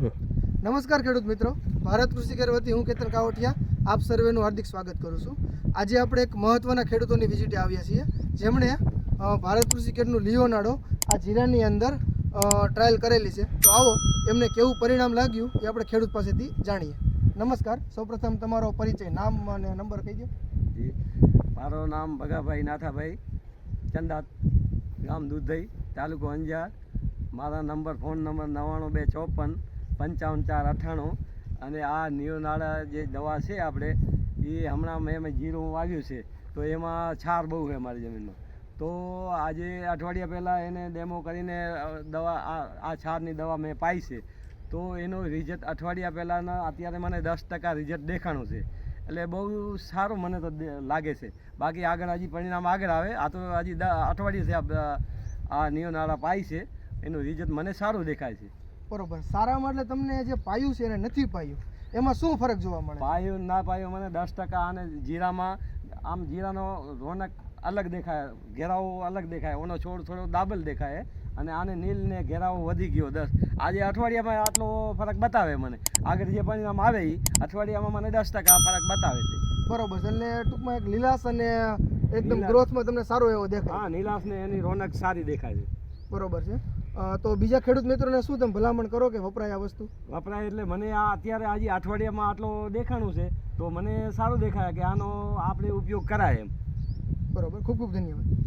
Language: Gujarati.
નમસ્કાર ખેડૂત મિત્રો. ભારત કૃષિ કેર વતી હું કેતન કાવઠિયા આપ સર્વેનું હાર્દિક સ્વાગત કરું છું. આજે આપણે એક મહત્ત્વના ખેડૂતોની વિઝિટે આવ્યા છીએ. જેમણે ભારત કૃષિ કેરનું લિયોનાડો આ જીરાની અંદર ટ્રાયલ કરેલી છે. તો આવો, એમને કેવું પરિણામ લાગ્યું એ આપણે ખેડૂત પાસેથી જાણીએ. નમસ્કાર. સૌપ્રથમ તમારો પરિચય, નામ અને નંબર કહી દો. મારું નામ ભગાભાઈ નાથાભાઈ ચંદાત ગામ દૂધઈ, તાલુકો અંજાર. મારા નંબર, ફોન નંબર નવ્વાણું બે ચોપન પંચાવન ચાર અઠ્ઠાણું. અને આ નિયોનાળા જે દવા છે આપણે, એ હમણાં મેં મેં જીરું વાવ્યું છે. તો એમાં છાર બહુ છે મારી જમીનમાં. તો આજે અઠવાડિયા પહેલાં એને ડેમો કરીને દવા, આ છારની દવા મેં પાઈ છે. તો એનો રિઝલ્ટ અઠવાડિયા પહેલાંના, અત્યારે મને દસ ટકા રિઝલ્ટ દેખાણું છે. એટલે બહુ સારું મને તો લાગે છે. બાકી આગળ હજી પરિણામ આગળ આવે. આ તો હજી અઠવાડિયે છે આ નિયોનાળા પાઈ છે. એનું રિઝલ્ટ મને સારું દેખાય છે. બરોબર. સારામાં એટલે તમને જે પાયું છે એને નથી પાયું. એમાં શું ફરક જોવા મળે? પાયું ના પાયું મને દસ ટકા અને જીરામાં આમ જીરાનો રોનક અલગ દેખાય ઘેરાવો અલગ દેખાય ઓનો છોડ થોડો દાબલ દેખાય અને આને નીલ ને ઘેરાવો વધી ગયો દસ. આજે અઠવાડિયામાં આટલો ફરક બતાવે મને. આગળ જે પરિણામ આવે એ અઠવાડિયામાં મને દસ ટકા ફરક બતાવે છે. બરોબર. છે એટલે ટૂંકમાં એક લીલાશ અને એકદમ ગ્રોથમાં તમને સારો એવો દેખાય. હા નીલાશ ને એની રોનક સારી દેખાય છે. બરોબર છે. તો બીજા ખેડૂત મિત્રોને શું તમે ભલામણ કરો કે વપરાય આ વસ્તુ? વપરાય એટલે મને આ અત્યારે આજે અઠવાડિયામાં આટલો દેખાણું છે તો મને સારું દેખાય કે આનો આપણે ઉપયોગ કરાય એમ. બરોબર ખૂબ ખૂબ ધન્યવાદ.